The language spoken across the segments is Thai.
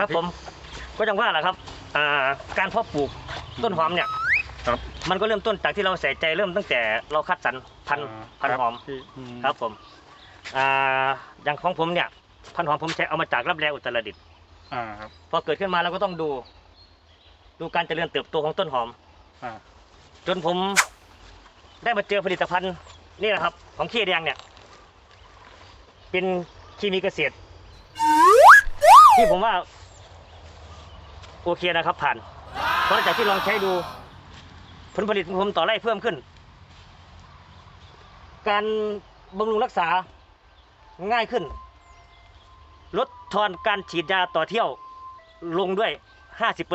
ครับผมก็จังว่าแหละครับอ่าการเพาะปลูกต้นหอมเนี่ยครับ มันก็เริ่มต้นจากที่เราใส่ใจเริ่มตั้งแต่เราคัดสรรพันธุ์พันธุ์หอมพี่อืมครับผมอ่าอย่างของผมเนี่ยพันธุ์หอมผมใช้เอามาจากรับแลอุตรดิตถ์อ่าครับพอเกิดขึ้นมาเราก็ต้องดู ดูการเจริญเติบโตของต้นหอมอ่าจนผมได้มาเจอผลิตภัณฑ์นี่แหละครับ ของขี้แดงเนี่ย เป็นเคมีเกษตร ที่ผมว่า โอเคนะครับผ่านเพราะจากที่ลองใช้ดูผลผลิตของผมต่อไร่เพิ่มขึ้น การบำรุงรักษาง่ายขึ้น ลดทอนการฉีดยาต่อเที่ยวลงด้วย 50%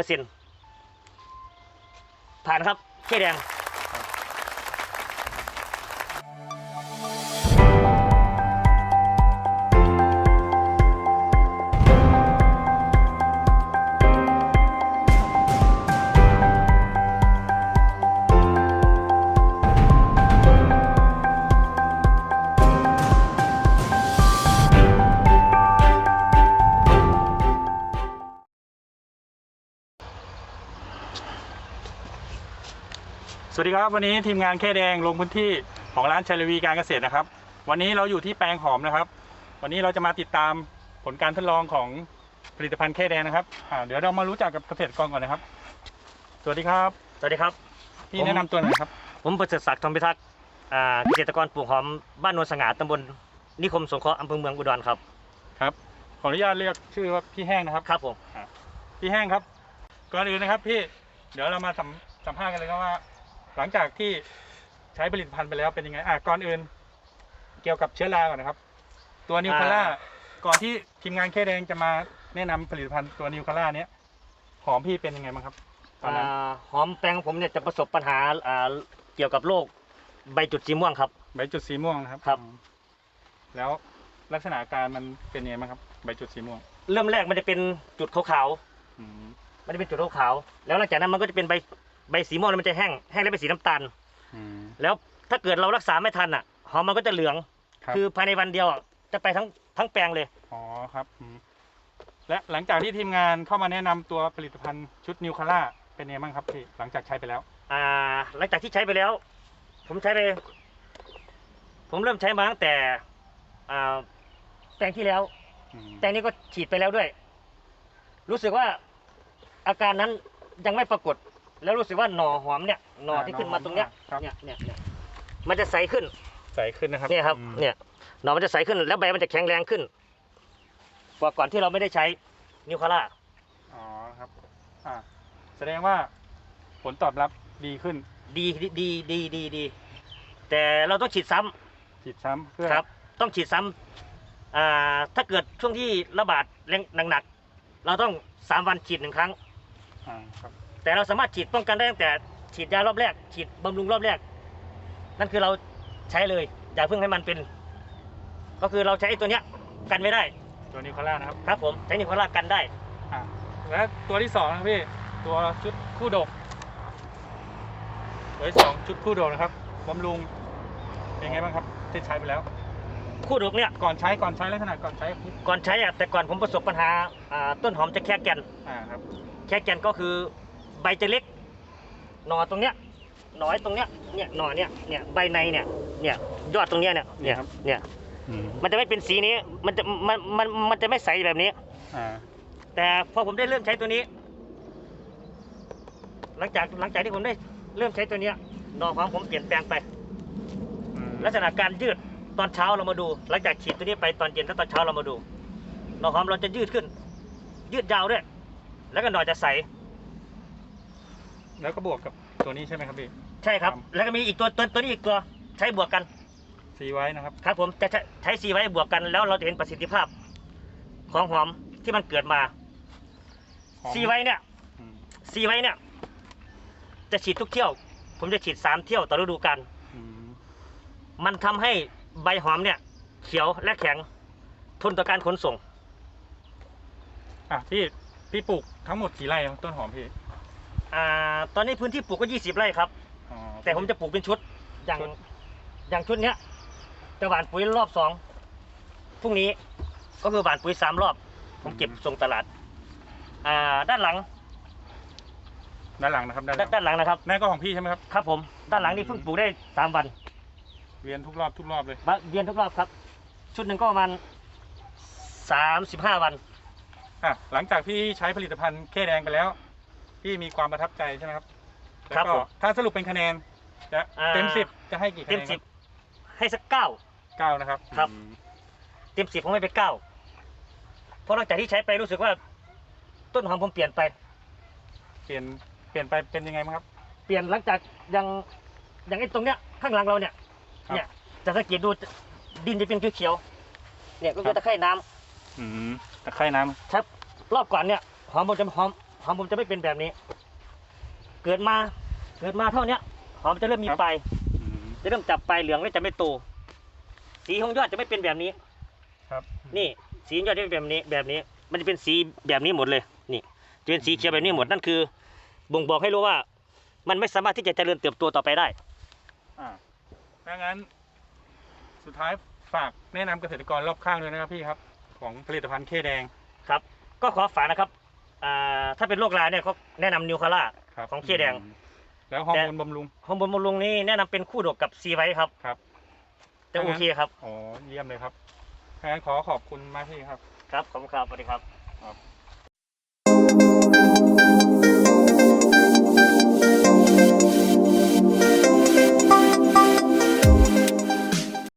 ผ่านครับแค่แดง สวัสดีครับวันนี้ทีมงานแค่แดงลงพื้นที่ของร้านชัยรวีการเกษตรนะครับ วันนี้เราอยู่ที่แปลงหอมนะครับ วันนี้เราจะมาติดตามผลการทดลองของผลิตภัณฑ์แค่แดงนะครับอ่าเดี๋ยวเรามารู้จักกับเกษตรกรก่อนนะครับ สวัสดีครับสวัสดีครับ พี่ผม แนะนำตัวหน่อยครับผมประเสริฐศักดิ์ทองพิทักษ์อ่าเกษตรกรปลูกหอมบ้านโนนสง่าตำบลนิคมสงเคราะห์อำเภอเมืองอุดรครับ ครับ ขออนุญาตเรียกชื่อว่าพี่แห้งนะครับ ครับผม พี่แห้งครับก่อนอื่นนะครับพี่เดี๋ยวเรามาสัมสัมภาษณ์กันเลยครับว่า หลังจากที่ใช้ผลิตภัณฑ์ไปแล้วเป็นยังไงอะก่อนอื่น เกี่ยวกับเชื้อราก่อนนะครับ ตัวนิวคาร่าก่อนที่ทีมงานแค่แดงจะมาแนะนำผลิตภัณฑ์ตัวนิวคาร่าเนี้ยหอมพี่เป็นยังไงบ้างครับ ตอนนั้นอ่าหอมแปลงผมเนี่ยจะประสบปัญหาอ่าเกี่ยวกับโรคใบจุดสีม่วงครับ ใบจุดสีม่วงนะครับ ครับอืมแล้วลักษณะอาการมันเป็นยังไงบ้างครับ ใบจุดสีม่วงเริ่มแรกมันจะเป็นจุดขาวอืมๆมันจะเป็นจุดขาวๆแล้วหลังจากนั้นมันก็จะเป็นใบ ใบสีม่วงแล้วมันจะแห้งแห้งแล้วเป็นสีน้ำตาลอืมแล้วถ้าเกิดเรารักษาไม่ทันอะหอมมันก็จะเหลืองครับคือภายในวันเดียวอะจะไปทั้งทั้งแปลงเลยอ๋อครับอืมและหลังจากที่ทีมงานเข้ามาแนะนำตัวผลิตภัณฑ์ชุดนิวคาร่าเป็นยังไงบ้างครับพี่หลังจากใช้ไปแล้ว อ่า หลังจากที่ใช้ไปแล้ว ผมใช้ไปผมเริ่มใช้มาตั้งแต่อ่าแปลงที่แล้วอืมแปลงนี้ก็ฉีดไปแล้วด้วย รู้สึกว่าอาการนั้นยังไม่ปรากฏ แล้วรู้สึกว่าหน่อหอมเนี่ยหน่อที่ขึ้นมาตรงเนี้ยครับ เนี่ยเนี่ยเนี่ยมันจะใสขึ้นใสขึ้นนะครับเนี่ยครับอืมเนี่ยหน่อมันจะใสขึ้นแล้วใบมันจะแข็งแรงขึ้นกว่าก่อนที่เราไม่ได้ใช้นิวคาร่าอ๋อครับ อ่า แสดงว่าผลตอบรับดีขึ้นดีดีดีดีดี แต่เราต้องฉีดซ้ำ ฉีดซ้ำเพื่อครับ ต้องฉีดซ้ำอ่าถ้าเกิดช่วงที่ระบาดแรงหนักๆเราต้องสามวันฉีดหนึ่งครั้ง อ่าครับ แต่เราสามารถฉีดป้องกันได้ตั้งแต่ฉีดยารอบแรก ฉีดบำรุงรอบแรก นั่นคือเราใช้เลย อย่าเพิ่งให้มันเป็น ก็คือเราใช้ไอ้ตัวเนี้ยกันไม่ได้ ตัวนิวคาร่านะครับครับผมใช้นิโคล่ากันได้ อ่าและตัวที่สองนะครับพี่ ตัวชุดคู่ดก ตัวที่สองชุดคู่ดกนะครับบำรุงเป็นไงบ้างครับที่ใช้ไปแล้ว คู่ดกเนี่ย ก่อนใช้ก่อนใช้ลักษณะก่อนใช้ก่อนใช้อะแต่ก่อนผมประสบปัญหาอ่าต้นหอมจะแค่แก่นอ่าครับ แค่แก่นก็คือ ใบจะเล็ก หน่อตรงเนี้ยหน่อยตรงเนี้ยเนี่ยหน่อเนี้ยเนี่ยใบในเนี่ยเนี่ยยอดตรงเนี้ยเนี่ยเนี่ยเนี่ยอืมมันจะไม่เป็นสีนี้มันจะมันมันมันจะไม่ใสแบบนี้อ่าแต่พอผมได้เริ่มใช้ตัวนี้ หลังจากหลังจากที่ผมได้เริ่มใช้ตัวเนี้ยหน่อของผมเปลี่ยนแปลงไปอืมลักษณะการยืดตอนเช้าเรามาดู หลังจากฉีดตัวนี้ไปตอนเย็นแล้วตอนเช้าเรามาดูหน่อหอมเราจะยืดขึ้น ยืดยาวด้วย แล้วก็หน่อจะใส แล้วก็บวกกับตัวนี้ใช่ไหมครับพี่ ใช่ครับ ครับ แล้วก็มีอีกตัวตัวตัวนี้อีกตัวใช้บวกกัน ซีไว้นะครับ ครับผมจะใช้ใช้ซีไว้บวกกันแล้วเราจะเห็นประสิทธิภาพ ของหอมที่มันเกิดมาหอมซีไว้เนี่ยอืมซีไว้เนี่ย จะฉีดทุกเที่ยว ผมจะฉีดสามเที่ยวต่อฤดูกาลอืมมันทำให้ใบหอมเนี่ย เขียวและแข็งทนต่อการขนส่ง อะพี่พี่ปลูกทั้งหมดกี่ไร่ครับต้นหอมพี่ อ่าตอนนี้พื้นที่ปลูกก็20ไร่ครับ อ๋อแต่ผมจะปลูกเป็นชุด อย่างชุดอย่างชุดเนี้ยจะหว่านปุ๋ยรอบสองพรุ่งนี้ก็คือหว่านปุ๋ยสามรอบ ผมเก็บส่งตลาด อ่า ด้านหลังด้านหลังนะครับด้านหลัด้างนด้านหลังนะครับ นั่นก็ของพี่ใช่ไหมครับ ครับ ผม ด้านหลังนี่เพิ่งปลูกได้สามวันเวียนทุกรอบทุกรอบเลยมาเวียนทุกรอบครับ ชุดหนึ่งก็ประมาณสามสิบห้าวัน อะหลังจากพี่ใช้ผลิตภัณฑ์เคแดงไปแล้ว พี่มีความประทับใจใช่ไหมครับครับแล้วก็ผม ถ้าสรุปเป็นคะแนนจะอ่า เต็มสิบจะให้กี่คะแนเต็มนสิบให้สักเก้า เก้านะครับครับ อืมเต็มสิบผมให้ไปเก้าเพราะหลังจากที่ใช้ไปรู้สึกว่า ต้นหอมผมเปลี่ยนไป เปลี่ยนเปลี่ยนไปเป็นยังไงบ้างครับ เปลี่ยนหลังจากยังอย่างไอ้ตรงเนี้ยข้างหลังเราเนี่ย ครับ เนี่ยจะสังเกตดูดินจะเป็นเขียวๆเนี่ยก็ครัคือบตะไคร่น้ำอืมตะไคร่น้ำครับรอบก่อนเนี่ยหอมผมจะหอม หอมผมจะไม่เป็นแบบนี้ เกิดมาเกิดมาเท่าเนี้ยหอมจะเริ่มมีครับปลายอืม จะเริ่มจับปลายเหลืองแล้วจะไม่โต สีของยอดจะไม่เป็นแบบนี้ ครับนี่สียอดจะเป็นแบบนี้แบบนี้ มันจะเป็นสีแบบนี้หมดเลยนี่จะเป็นสีเขียวแบบนี้หมดนั่นคือ บ่งบอกให้รู้ว่า มันไม่สามารถที่จะเจริญเติบโตต่อไปได้ อ่าถ้างั้น สุดท้ายฝากแนะนำเกษตรกรรอบข้างด้วยนะครับพี่ครับ ของผลิตภัณฑ์เคแดงครับก็ขอฝากนะครับ อ่าถ้าเป็นโรคลาเนี่ยก็แนะนำนิวคาร่า ครับของเคแดงมแล้วฮอร์โมนบำรุงฮอร์โมนบำรุงนี่แนะนำเป็นคู่ดกกับซีไว้ครับครับ จะโอเคครับ อ๋อ เยี่ยมเลยครับถ้างั้นขอขอบคุณมากพี่ครับ ครับ ขอบคุณครับสวัสดีครับครับ